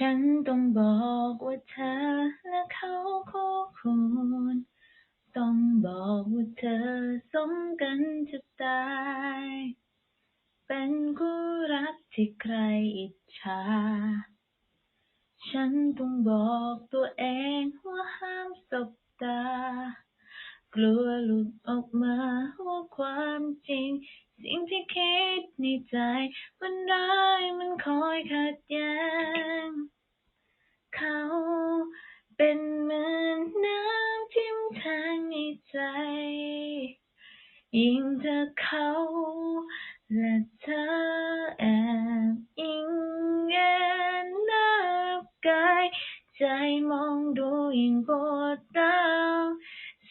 ฉันต้องบอกว่าเธอและเขาคู่ควร ต้องบอกว่าเธอสมกันจะตาย เป็นคู่รักที่ใครอิจฉา ฉันต้องบอกตัวเองว่าห้ามสบตา กลัวหลุดออกมาว่าความจริง สิ่งที่คิดในใจ มันร้ายมันคอยขัดแย้ ง เขาเป็นเหมือนน้ำทิ่มแทงในใจ ยิ่งเธอเขาและเธอแอบอิงแอบนับกายใจมองดูยิ่งปวดร้าว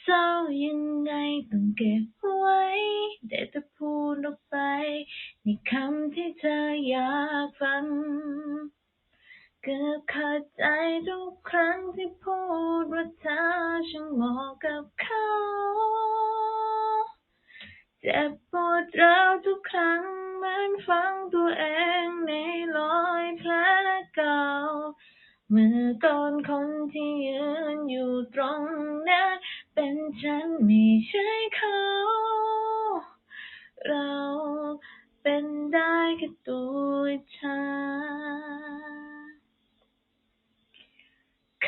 เศร้ายังไงต้องเก็บไว้ได้แต่พูดออกไปในคำที่เธออยากฟัง เกือบขาดใจทุกครั้งที่พูดว่าเธอช่างเหมาะกับเขาเจ็บปวดร้าวทุกครั้งเหมือนฟังตัวเองในรอยแผลเก่าเมื่อก่อนคนที่ยืนอยู่ตรงนั้นเป็นฉันไม่ใช่เขา เราเป็นได้แค่ตัวฉัน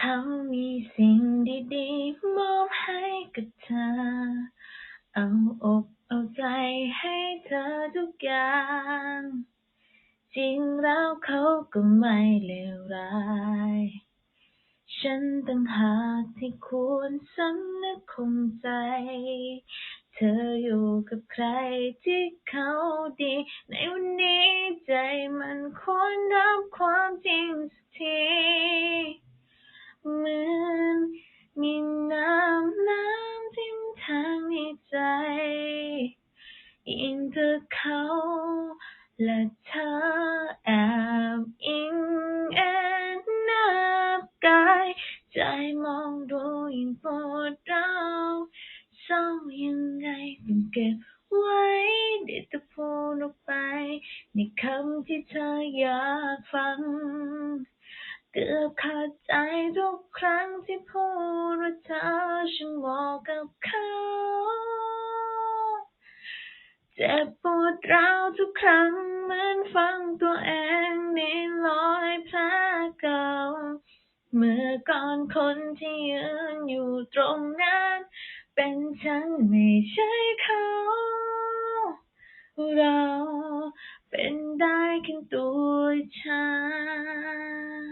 เขามีสิ่งดีๆ มอบให้กับเธอ เอาอกเอาใจให้เธอทุกอย่าง จริงแล้วเขาก็ไม่เลวร้าย ฉันต่างหากที่ควรสำนึกคงใจ เธออยู่กับใครที่เขาดี ในวันนี้ใจมันควรรับความจริงสักที ยิ่งเธอเขาและเธอแอบอิงแอบนับกายใจมองดูยิ่งปวดร้าวเศร้ายังไงต้องเก็บไว้ได้แต่พูดออกไป ในคำที่เธออยากฟัง เกือบขาดใจทุกครั้งที่พูดว่าเธอช่างเหมาะกับ เจ็บปวดร้าวทุกครั้งเหมือนฟังตัวเองในรอยแผลเก่า เมื่อก่อนคนที่ยืนอยู่ตรงนั้น เป็นฉันไม่ใช่เขา เราเป็นได้แค่ตัวฉัน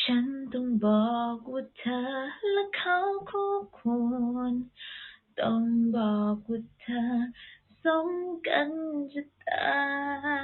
ฉันต้องบอกว่าเธอและเขาคู่ควร ต้องบอกว่าเธอสมกันจะตาย